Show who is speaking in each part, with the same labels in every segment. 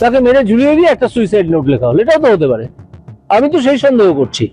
Speaker 1: তাকে মেরে ঝুলিয়ে দিয়ে একটা সুইসাইড নোট লেখা হলো। এটাও তো হতে পারে। আমি তো সেই সন্দেহ করছি।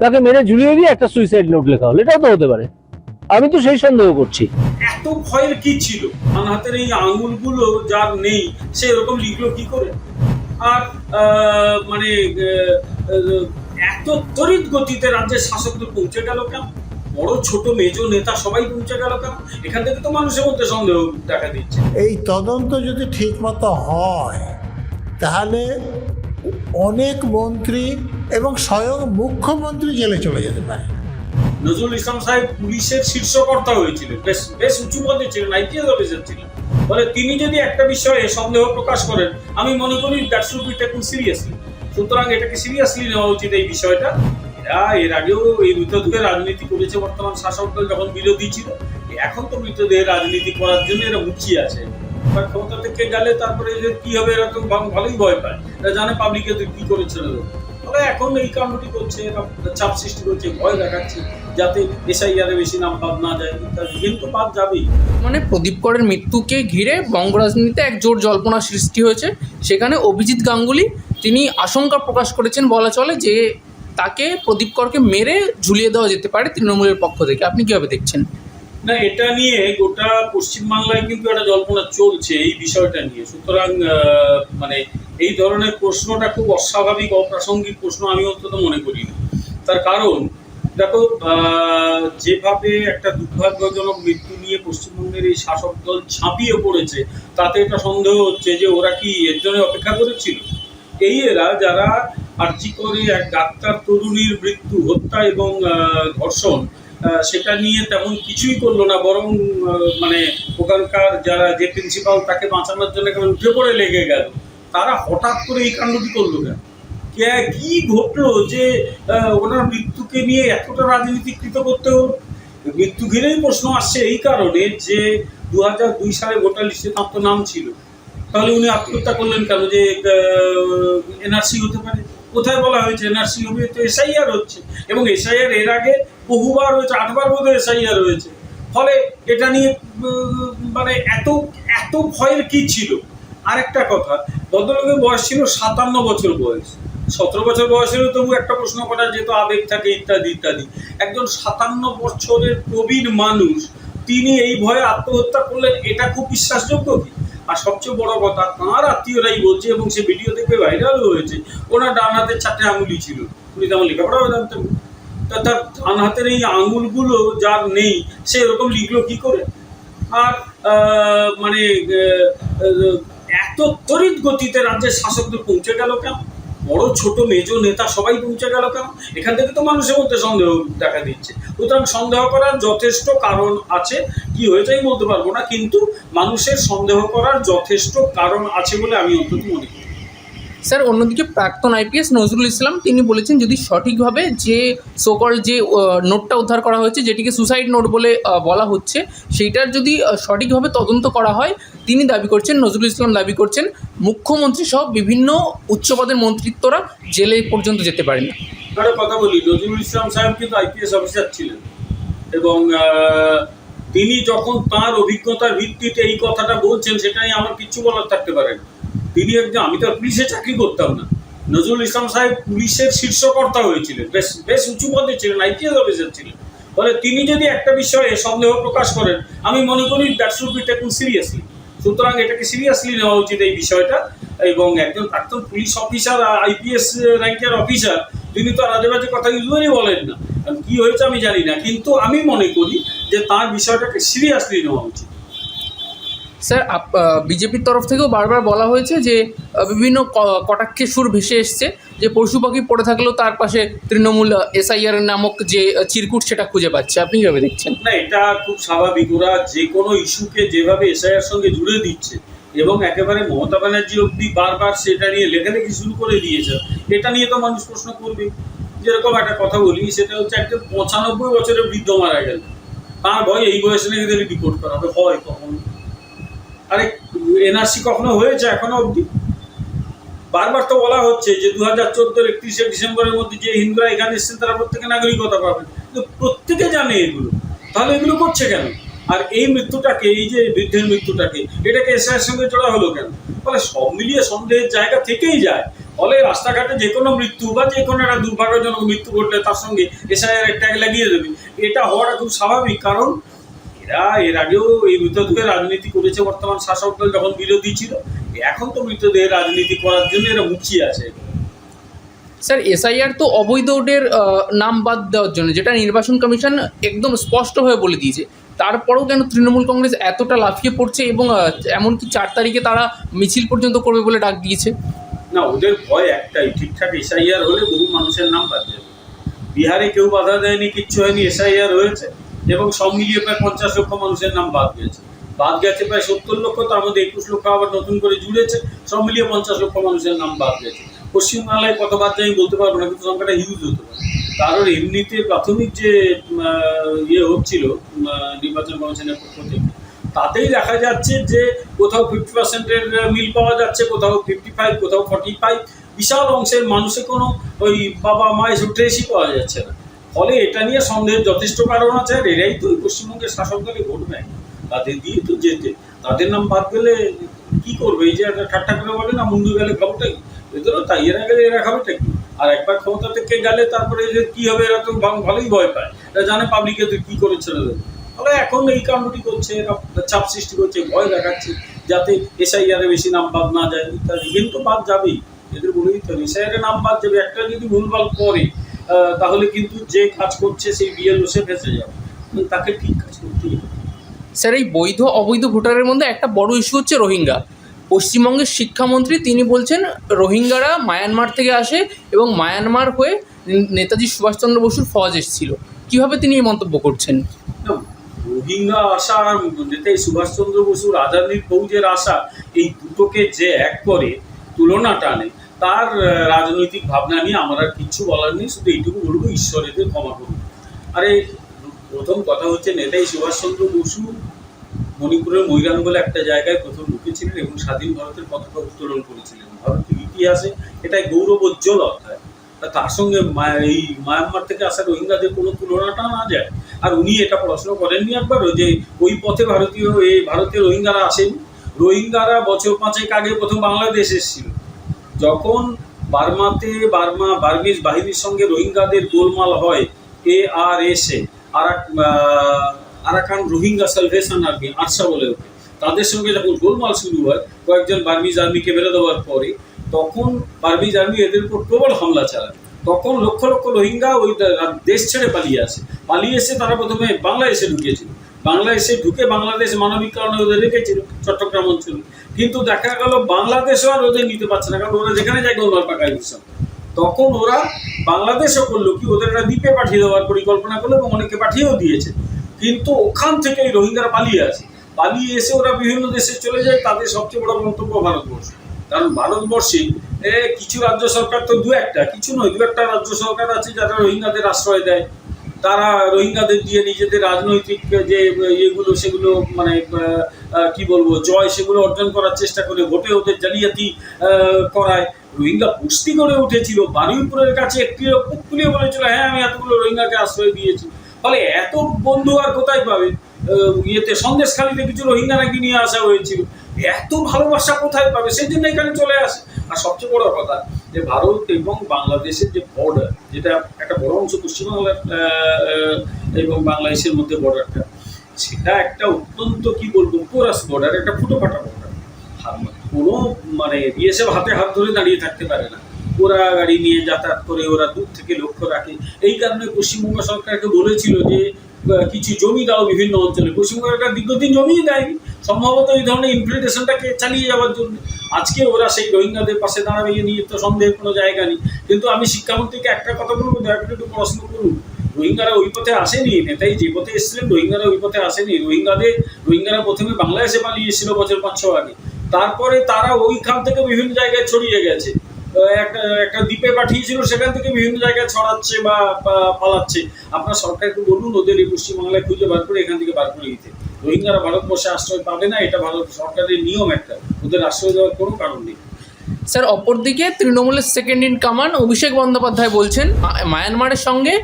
Speaker 1: তাকে মেরে ঝুলিয়ে দিয়ে একটা সুইসাইড নোট লেখা হলো। এটাও তো হতে পারে। আমি তো সেই সন্দেহ করছি।
Speaker 2: এত ভয়ের কি ছিল? হাতের এই আঙুলগুলো যার নেই সে এরকম লিখলো কি করে? আর মানে এত তড়িৎ গতিতে রাজ্যের শাসকদের পৌঁছে গেল কেন? বড় ছোট মেজো নেতা সবাই পৌঁছে গেল কেন? এখান থেকে তো মানুষের মধ্যে সন্দেহ দেখা দিচ্ছে।
Speaker 3: এই তদন্ত যদি ঠিকমতো হয় তাহলে অনেক মন্ত্রী এবং স্বয়ং মুখ্যমন্ত্রী জেলে চলে যেতে পারে।
Speaker 2: নজরুল ইসলাম সাহেব পুলিশের শীর্ষকর্তা হয়েছিলেন, বেশ বেশ উঁচু পদে ছিলেন, আইপিএস অফিসার ছিলেন। ফলে তিনি যদি একটা বিষয়ে সন্দেহ প্রকাশ করেন, আমি মনে করি that should be taken seriously. সুতরাং এটাকে সিরিয়াসলি নেওয়া উচিত এই বিষয়টা। এরা, এর আগেও এই মৃতদেহের রাজনীতি করেছে বর্তমান শাসক দল যখন বিরোধী ছিল, এখন তো মৃতদেহের রাজনীতি করার জন্য এরা মুখিয়ে আছে। এবার ক্ষমতা থেকে গেলে তারপরে যে কি হবে এরা তো ভালোই ভয় পায়। এরা জানে পাবলিকে কি করেছিল তবে এখন এই কাণ্ডটি করছে, এরা চাপ সৃষ্টি করছে, ভয় দেখাচ্ছে, যাতে এসআইআরে বেশি নাম বাদ না যায়, ইত্যাদি। কিন্তু বাদ যাবেই।
Speaker 4: মানে প্রদীপ করের মৃত্যুকে ঘিরে বঙ্গ রাজনীতিতে এক জোর জল্পনা সৃষ্টি হয়েছে। সেখানে অভিজিৎ গাঙ্গুলি তিনি আশঙ্কা প্রকাশ করেছেন, বলা চলে যে তাকে প্রদীপ করকে মেরে ঝুলিয়ে দেওয়া যেতে পারে তৃণমূলের পক্ষ থেকে। আপনি কীভাবে দেখছেন?
Speaker 2: না, এটা নিয়ে গোটা পশ্চিমবাংলায় কিন্তু একটা জল্পনা চলছে এই বিষয়টা নিয়ে। সুতরাং মানে এই ধরনের প্রশ্নটা খুব অস্বাভাবিক, অপ্রাসঙ্গিক প্রশ্ন আমি অন্তত মনে করি না। তার কারণ, দেখো যেভাবে একটা দুর্ভাগ্যজনক মৃত্যু নিয়ে পশ্চিমবঙ্গের এই শাসক দল ঝাঁপিয়ে পড়েছে, তাতে এটা সন্দেহ হচ্ছে যে ওরা কি এর জন্য অপেক্ষা করেছিল? এই এরা যারা আর্জি করে এক ডাক্তার তরুণীর মৃত্যু, হত্যা এবং ধর্ষণ সেটা নিয়ে তেমন কিছুই করল না, বরং মানে ওখানকার যারা যে প্রিন্সিপাল তাকে বাঁচানোর জন্য কেমন উঠে পড়ে লেগে গেল, তারা হঠাৎ করে এই কাণ্ডটি করল কেন? কে- ঘটলো যে ওনার মৃত্যুকে নিয়ে এতটা রাজনীতিকৃত করতে হলো? মৃত্যু ঘিরেই প্রশ্ন আসছে এই কারণে যে দু হাজার দুই সালে ভোটার লিস্টে তার তো নাম ছিল। তাহলে উনি আত্মহত্যা করলেন কেন যে এনআরসি হতে পারে? কোথায় বলা হয়েছে এনআরসি হবে? তো এসআইআর হচ্ছে। এবং এসআইআর এর আগে বহুবার হয়েছে, আটবার বোধ এসআইআর রয়েছে ফলে এটা নিয়ে মানে এত এত ভয়ের কি ছিল? আরেকটা কথা, ভদ্রলোকের বয়স ছিল সাতান্ন বছর বয়স। সতেরো বছর বয়সেরও তবু একটা প্রশ্ন করা যেত আবেগ থাকে ইত্যাদি ইত্যাদি। একজন সাতান্ন বছরের প্রবীণ মানুষ, তিনি এই ভয়ে আত্মহত্যা করলেন, এটা খুব বিশ্বাসযোগ্য কি? আর সবচেয়ে বড় কথা, তাঁর আত্মীয়রাই বলছে, এবং সে ভিডিও দেখে ভাইরাল হয়েছে, ওনার ডান হাতের চারটে আঙুলি ছিল। উনি তেমন লেখাপড়াও জানতেন। তা তার ডান হাতের এই আঙুলগুলো যার নেই, সে এরকম লিখলো কি করে? আর মানে এত তড়িৎ গতিতে রাজ্যের শাসকদের পৌঁছে গেল কেন? বড় ছোট মেজো নেতা সবাই পৌঁছে গেল কেন? এখান থেকে তো মানুষের মধ্যে সন্দেহ দেখা দিচ্ছে। সুতরাং সন্দেহ করার যথেষ্ট কারণ আছে। কি হয়েছে আমি বলতে পারব না, কিন্তু মানুষের সন্দেহ করার যথেষ্ট কারণ আছে বলে আমি অন্তত মনে করি।
Speaker 4: স্যার, অন্যদিকে প্রাক্তন আইপিএস নজরুল ইসলাম, তিনি বলেছেন যদি সঠিকভাবে যে সোকল যে নোটটা উদ্ধার করা হয়েছে, যেটিকে সুসাইড নোট বলে বলা হচ্ছে, সেইটার যদি সঠিকভাবে তদন্ত করা হয়, তিনি দাবি করছেন, নজরুল ইসলাম দাবি করছেন, মুখ্যমন্ত্রী সহ বিভিন্ন উচ্চপদের মন্ত্রিত্বরা জেলে পর্যন্ত যেতে পারে না
Speaker 2: একটা কথা বলি, নজরুল ইসলাম সাহেব কিন্তু আইপিএস অফিসার ছিলেন এবং তিনি যখন তার অভিজ্ঞতার ভিত্তিতে এই কথাটা বলছেন, সেটাই আমার কিচ্ছু বলার থাকতে পারে না। তিনি একজন, আমি তো পুলিশে চাকরি করতাম না। নজরুল ইসলাম সাহেব পুলিশের শীর্ষকর্তা হয়েছিলেন, বেশ বেশ উঁচু পদে ছিলেন, আইপিএস অফিসার ছিলেন। ফলে তিনি যদি একটা বিষয়ে সন্দেহ প্রকাশ করেন, আমি মনে করি that should be taken seriously সুতরাং এটাকে সিরিয়াসলি নেওয়া উচিত এই বিষয়টা, এবং একজন প্রাক্তন পুলিশ অফিসার, আইপিএস র্যাঙ্কের অফিসার, তিনি তো আর আজে বাজে কথা ইউজুয়ালি বলেন না। কি হয়েছে আমি জানি না, কিন্তু আমি মনে করি যে তার বিষয়টাকে সিরিয়াসলি নেওয়া উচিত।
Speaker 4: স্যার বিজেপির তরফ থেকেও বারবার বলা হয়েছে যে বিভিন্ন কটাক্ষের সুর ভেসে এসছে, যে পশু পাখি পড়ে থাকলেও তার পাশে তৃণমূল এসআইআর নামক যে চিরকুট সেটা খুঁজে পাচ্ছে। আপনি কীভাবে দেখছেন?
Speaker 2: না, এটা খুব স্বাভাবিক। ওরা যে কোনো ইস্যুকে যেভাবে এসআইআর সঙ্গে জুড়ে দিচ্ছে এবং একেবারে মমতা ব্যানার্জি অব্দি বারবার সেটা নিয়ে লেখালেখি শুরু করে দিয়েছে, এটা নিয়ে তো মানুষ প্রশ্ন করবে। যেরকম একটা কথা বলি, সেটা হচ্ছে একটা পঁচানব্বই বছরের বৃদ্ধ মারা গেল। তার ভয় এই বয়সে নাকি রিপোর্ট করা হবে? হয় কখনো? আরে এনআরসি কখনো হয়েছে এখনও অবধি? বারবার তো বলা হচ্ছে যে দু হাজার চোদ্দোর একত্রিশে ডিসেম্বরের মধ্যে যে হিন্দুরা এখানে এসেছেন, তারা প্রত্যেকে নাগরিকতা পাবেন কিন্তু প্রত্যেকে জানে এগুলো। তাহলে এগুলো করছে কেন? আর এই মৃত্যুটাকে, এই যে বৃদ্ধের মৃত্যুটাকে, এটাকে এসআইয়ের সঙ্গে জোড়া হলো কেন? ফলে সব মিলিয়ে সন্দেহের জায়গা থেকেই যায়। ফলে রাস্তাঘাটে যে কোনো মৃত্যু বা যে কোনো একটা দুর্ভাগ্যজনক মৃত্যু ঘটলে তার সঙ্গে এসআইআর ট্যাগ লাগিয়ে দেবে। এটা হওয়াটা খুব স্বাভাবিক। কারণ এরা এর আগেও এই মৃতদেহের রাজনীতি করেছে বর্তমান শাসক দল যখন বিরোধী ছিল এখন তো মৃতদেহের রাজনীতি করার জন্য এরা মুখিয়ে আছে।
Speaker 4: স্যার এসআইআর তো অবৈধ আহ, নাম বাদ দেওয়ার জন্য যেটা নির্বাচন কমিশন একদম স্পষ্টভাবে বলে দিয়েছে। তারপরেও কেন তৃণমূল কংগ্রেস এতটা লাফিয়ে পড়ছে এবং এমনকি চার তারিখে তারা মিছিল পর্যন্ত করবে বলে ডাক দিয়েছে?
Speaker 2: না ওদের ভয় একটাই ঠিকঠাক এসআইআর হলে বহু মানুষের নাম বাদ যাবে। বিহারে কেউ বাধা দেয়নি কিচ্ছু হয়নি এসআইআর হয়েছে। এবং সব মিলিয়ে প্রায় পঞ্চাশ লক্ষ মানুষের নাম বাদ গেছে। বাদ গেছে প্রায় সত্তর লক্ষ, তার মধ্যে একুশ লক্ষ আবার নতুন করে জুড়েছে, সব মিলিয়ে পঞ্চাশ লক্ষ মানুষের নাম বাদ গেছে। পশ্চিমবাংলায় কত বাদ আমি বলতে পারব না, কিন্তু সংখ্যাটা হিউজ হতে পারে। কারণ এমনিতে প্রাথমিক যে ইয়ে হচ্ছিল নির্বাচন কমিশনের পক্ষ থেকে, তাতেই দেখা যাচ্ছে যে কোথাও ফিফটি পার্সেন্টের মিল পাওয়া যাচ্ছে, কোথাও ফিফটি ফাইভ কোথাও ফর্টি ফাইভ বিশাল অংশের মানুষের কোনো ওই বাবা মা এসব ট্রেসই পাওয়া যাচ্ছে না। ফলে এটা নিয়ে সন্দেহের যথেষ্ট কারণ আছে, আর এরাই তো পশ্চিমবঙ্গের শাসক দলে ভোট নেয় তাদের দিয়ে তো যেতে তাদের নাম বাদ গেলে কি করবে? এই যে একটা ঠাট্টা করে বলে না, মুন্ডু গেলে খাবোটা কি এদেরও তাই, এরা গেলে এরা খাবেটা কি? আর একবার ক্ষমতা থেকে গেলে তারপরে যে কি হবে, এরা তো ভালোই ভয় পায়। এরা জানে পাবলিকে তো কি করে ছেড়ে দেবে ফলে এখন এই কাণ্ডটি করছে, এরা চাপ সৃষ্টি করছে, ভয় দেখাচ্ছে, যাতে এসআইআর বেশি নাম বাদ না যায়, ইত্যাদি। কিন্তু বাদ যাবেই। এদের বলে দিতে হবে এসআইআর নাম বাদ যাবে। একটা যদি ভুলভাল করে তাহলে কিন্তু যে কাজ করছে সেই বিএলও সে ফেসে যাবে। তাকে ঠিক কাজ করতেই হবে?
Speaker 4: স্যার এই বৈধ অবৈধ ভোটারের মধ্যে একটা বড় ইস্যু হচ্ছে রোহিঙ্গা। পশ্চিমবঙ্গের শিক্ষামন্ত্রী তিনি বলছেন রোহিঙ্গারা মায়ানমার থেকে আসে এবং মায়ানমার হয়ে নেতাজি সুভাষচন্দ্র বসুর ফৌজ এসেছিল। কীভাবে তিনি এই মন্তব্য করছেন?
Speaker 2: রোহিঙ্গা আসা আর নেতাই সুভাষচন্দ্র বসুর রাজধানীর ফৌজের আশা এই দুটোকে যে এক করে তুলনা টানে তার রাজনৈতিক ভাবনা নিয়ে আমার আর কিচ্ছু বলার নেই, শুধু এইটুকু বলব ঈশ্বর এদের ক্ষমা করুন। আরে, প্রথম কথা হচ্ছে নেতাই সুভাষচন্দ্র বসু মণিপুরের মৈরাং বলে একটা জায়গায় প্রথম ঢুকেছিলেন এবং স্বাধীন ভারতের পতাকা উত্তোলন করেছিলেন। ভারতের ইতিহাসে এটাই গৌরবোজ্জ্বল অধ্যায়। তার সঙ্গে এই মায়ানমার থেকে আসা রোহিঙ্গাদের কোনো তুলনাটা না যায়। আর উনি এটা পড়াশোনা করেননি একবারও যে ওই পথে ভারতীয় এই ভারতীয় রোহিঙ্গারা আসেনি? রোহিঙ্গারা বছর পাঁচেক আগে প্রথম বাংলাদেশ এসেছিল। যখন বার্মাতে, বার্মা বার্মিজ বাহিনীর সঙ্গে রোহিঙ্গাদের গোলমাল হয় A R S A Arakan Rohingya Salvation Army, ARSA বলে ওকে, তাদের সঙ্গে যখন গোলমাল শুরু হয়, কয়েকজন বার্মিজ আর্মিকে বেরো দেওয়ার পরে, তখন বার্মিজ আর্মি এদের উপর প্রবল হামলা চালায়। তখন লক্ষ লক্ষ রোহিঙ্গা ওই দেশ ছেড়ে পালিয়ে আসে। পালিয়ে এসে তারা প্রথমে বাংলাদেশে ঢুকেছিল। বাংলাদেশে ঢুকে বাংলাদেশ মানবিক কারণে ওদের রেখেছিল চট্টগ্রাম অঞ্চলে। কিন্তু দেখা গেল বাংলাদেশও আর ওদের নিতে পারছে না, কারণ ওরা যেখানে যায় গোলমাল পাকায় দিচ্ছে তখন ওরা বাংলাদেশও করল কি, ওদের একটা দ্বীপে পাঠিয়ে দেওয়ার পরিকল্পনা করল এবং অনেকে পাঠিয়েও দিয়েছে। কিন্তু ওখান থেকে এই রোহিঙ্গারা পালিয়ে আসে। পালিয়ে এসে ওরা বিভিন্ন দেশে চলে যায়, তাদের সবচেয়ে বড় গন্তব্য ভারতবর্ষ। কারণ ভারতবর্ষে কিছু রাজ্য সরকার তো দু একটা, কিছু নয়, দু একটা রাজ্য সরকার আছে যারা রোহিঙ্গাদের আশ্রয় দেয়। তারা রোহিঙ্গাদের দিয়ে নিজেদের রাজনৈতিক যে ইয়েগুলো, সেগুলো মানে কি বলব, জয় সেগুলো অর্জন করার চেষ্টা করে ভোটে ওদের জালিয়াতি করায়। রোহিঙ্গা পুষ্টি করে উঠেছিল। বারুইপুরের কাছে একটি খুলিয়ে বলেছিল হ্যাঁ আমি এতগুলো রোহিঙ্গাকে আশ্রয় দিয়েছি। ফলে এত বন্ধু আর কোথায় পাবে? ইয়েতে সন্দেশখালিতে কিছু রোহিঙ্গা নাকি নিয়ে আসা হয়েছিল। এত ভালোবাসা কোথায় পাবে? সেই জন্য এখানে চলে আসে। আর সবচেয়ে বড় কথা যে ভারত এবং বাংলাদেশের যে বর্ডার যেটা একটা বড় অংশ পশ্চিমবাংলার এবং বাংলাদেশের মধ্যে বর্ডারটা সেটা একটা অত্যন্ত, কি বলব পোরাস বর্ডার একটা ফুটো ফাটা বর্ডার কোনো মানে বিএসএফ হাতে হাত ধরে দাঁড়িয়ে থাকতে পারে না। ওরা গাড়ি নিয়ে যাতায়াত করে, ওরা দূর থেকে লক্ষ্য রাখে। এই কারণে পশ্চিমবঙ্গ সরকারকে বলেছিল যে কিছু জমি দাও বিভিন্ন অঞ্চলে। পশ্চিমবঙ্গ সরকার দীর্ঘদিন জমিই দেয়নি। সম্ভবত এই ধরনের ইমপ্লিটেশনটাকে চালিয়ে যাওয়ার জন্য। আজকে ওরা সেই রোহিঙ্গাদের পাশে দাঁড়াবে নিয়ে তো সন্দেহের কোনো জায়গা নেই। কিন্তু আমি শিক্ষামন্ত্রীকে একটা কথা বলব, দয়া করে একটু পড়াশোনা করুন। রোহিঙ্গারা ওই পথে আসেনি? নেতাই যে পথে এসেছিলেন, রোহিঙ্গারা ওই পথে আসেনি? রোহিঙ্গাদের, রোহিঙ্গারা প্রথমে বাংলাদেশে পালিয়ে এসেছিল বছর পাঁচ, ছ আগে। তারপরে তারা ওইখান থেকে বিভিন্ন জায়গায় ছড়িয়ে গেছে। একটা একটা দ্বীপে পাঠিয়েছিল, সেখান থেকে বিভিন্ন জায়গায় ছড়াচ্ছে বা পালাচ্ছে। আপনার সরকারকে বলুন, ওদের এই পশ্চিমবাংলায় খুঁজে বার করে এখান থেকে বার করে দিতে। রোহিঙ্গারা ভারতবর্ষে আশ্রয় পাবে না এটা ভারত সরকারের নিয়ম একটা। ওদের আশ্রয় দেওয়ার কোনো কারণ নেই।
Speaker 4: স্যার অপরদিকে তৃণমূলের সেকেন্ড ইন কামান অভিষেক বন্দ্যোপাধ্যায় বলছেন মায়ানমারের সঙ্গে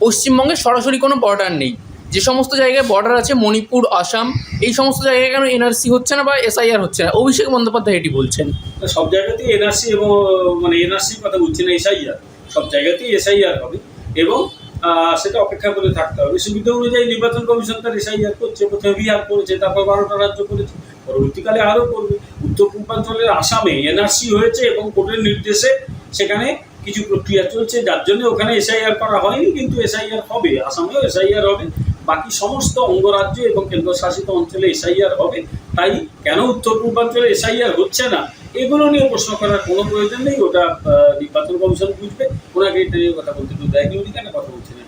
Speaker 4: পশ্চিমবঙ্গে সরাসরি কোনো বর্ডার নেই। যে সমস্ত জায়গায় বর্ডার আছে মণিপুর আসাম এই সমস্ত জায়গায় কেন এনআরসি হচ্ছে না বা এসআইআর হচ্ছে না? অভিষেক বন্দ্যোপাধ্যায় এটি বলছেন।
Speaker 2: সব জায়গাতেই এনআরসি এবং মানে এনআরসির কথা বলছি না এসআইআর। সব জায়গাতেই এসআইআর হবে। এবং সেটা অপেক্ষা করে থাকতে হবে। সুবিধা অনুযায়ী নির্বাচন কমিশন তার এসআইআর করছে, প্রথমে বিহার করেছে, তারপর বারোটা রাজ্য করেছে, পরবর্তীকালে আরও করবে। উত্তর পূর্বাঞ্চলের আসামে এনআরসি হয়েছে এবং কোর্টের নির্দেশে সেখানে কিছু প্রক্রিয়া চলছে, যার জন্য ওখানে এসআইআর করা হয়নি, কিন্তু এসআইআর হবে, আসামেও এসআইআর হবে। বাকি সমস্ত অঙ্গরাজ্য এবং কেন্দ্রশাসিত অঞ্চলে এসআইআর হবে। তাই কেন উত্তর পূর্বাঞ্চলে এসআইআর হচ্ছে না? এগুলো নিয়ে প্রশ্ন করার কোনো প্রয়োজন নেই, ওটা নির্বাচন কমিশন বুঝবে। ওনাকে এটা নিয়ে কথা বলতে দেয়নি, উনি কেন কথা বলছেন?